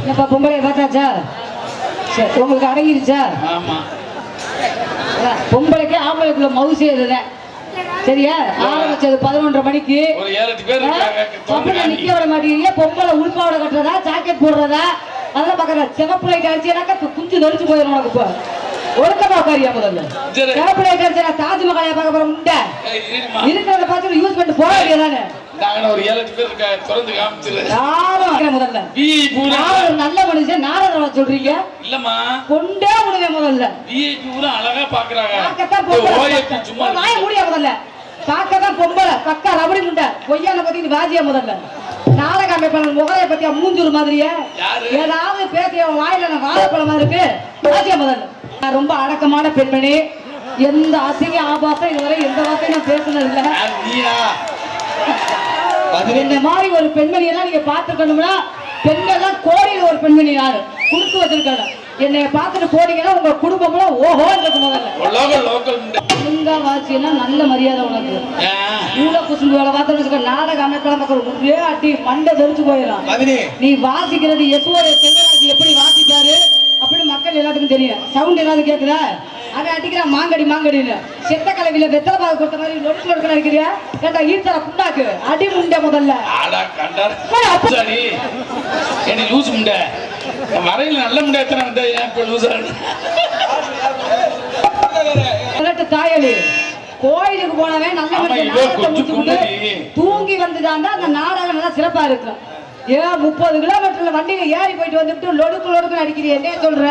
என்னப்பா பொம்பளைய பார்த்தாச்சா? சரி உங்களுக்கு அடங்கிருச்சா? பொம்பளைக்கு ஆம்பளைக்குள்ள மவுசே இதுதான் சரியா? ஆரம்பிச்சது பதினொன்றரை மணிக்கு. பொம்பளை நிக்க விட மாட்டேங்கிறீங்க பொம்பளை உள்பாவடை கட்டுறதா? ஜாக்கெட் போடுறதா? அதெல்லாம் பாக்குற சிவப்பு லைட் அடிச்சுனாக்கா இப்ப குஞ்சு நெரிச்சு போயிடும் உனக்கு இப்போ ஒழுக்கமா உட்காரியா முதல்ல? சரி. சிவப்பு லைட் அடிச்சா தாஜ்மஹாலையா பார்க்க போற முண்டை. ஏய், இருமா. இருக்கிறத பார்த்து யூஸ் பண்ணிட்டு போக வேண்டியதானே நாங்க ஒரு ஏழு எட்டு பேர் இருக்காங்க திறந்து காமிச்சிரு. யாரும் வைக்கிறேன் முதல்ல. ஒரு நல்ல மனுஷன் நாரதவ சொல்றீங்க? இல்லம்மா. கொண்டே விடுவேன் முதல்ல. விஐபி பூரா அழகா பாக்குறாங்க. பார்க்கத்தான் சும்மா வாய மூடிய முதல்ல. பார்க்கத்தான் பொம்பளை. பக்கா ரபடி முண்டை. பொய்யான பத்தி வாஜிய முதல்ல. நாடக அமைப்பாளர் முகரைய பத்தியா மூஞ்சூர் மாதிரியே? ஏதாவது பேசிய வாயில வாழைப்பழமா இருக்கு. வாஜிய முதல்ல. நான் ரொம்ப அடக்கமான பெண்மணி. எந்த அசிங்க ஆபாசம் இதுவரை எந்த வார்த்தையும் நான் பேசுனது இல்ல. இந்த மாதிரி ஒரு பெண்மணி எல்லாம் நீங்க பார்த்துக்கணும்னா பெண்கள்லாம் கோடியில் ஒரு பெண்மணி யாரு? கொடுத்து வச்சிருக்கணும் என்னை பார்த்துட்டு போனீங்கன்னா உங்க குடும்பம்லாம் ஓஹோ இருக்கு முதல்ல. ஒழுங்கா வாட்சின்னா நல்ல மரியாதை உனக்கு. மூல குசும்பு வேலை பார்த்தோம்னு நாடக அமைப்பெல்லாம் பார்க்கற ஒரே அடி மண்டை தெரிச்சு போயிடும் மதினி. நீ வாசிக்கிறது யசுவோட செல்வராஜ் எப்படி வாசிப்பாரு அப்படின்னு மக்கள் எல்லாத்துக்கும் தெரியும். சவுண்ட் ஏதாவது கேக்குதா? அவன் அடிக்கிறான் மாங்கடி மாங்கடின்னு. செத்த கலவில வெத்தலை பாக கொடுத்த மாதிரி நொடுக்கு நொடுக்கு அடிக்கிறியா ஏண்டா ஈர்த்தர புண்ணாக்கு? அடி முண்டை முதல்ல. ஆடா கண்டார். ஏய், அப்ப- சரி என்னை லூஸ் முண்டை. வரையில நல்ல முண்டை எத்தனை வந்தா ஏன் இப்ப லூஸ் தாயலி. கோயிலுக்கு போனவன் நல்ல. தூங்கி வந்துட்டாண்டா அந்த நாடகம் நல்லா சிறப்பா இருக்கும். ஏன் முப்பது கிலோமீட்டர்ல வண்டியில ஏறி போயிட்டு வந்துட்டு லொடுக்கு லொடுக்கு அடிக்கிறீ? என்ன சொல்ற?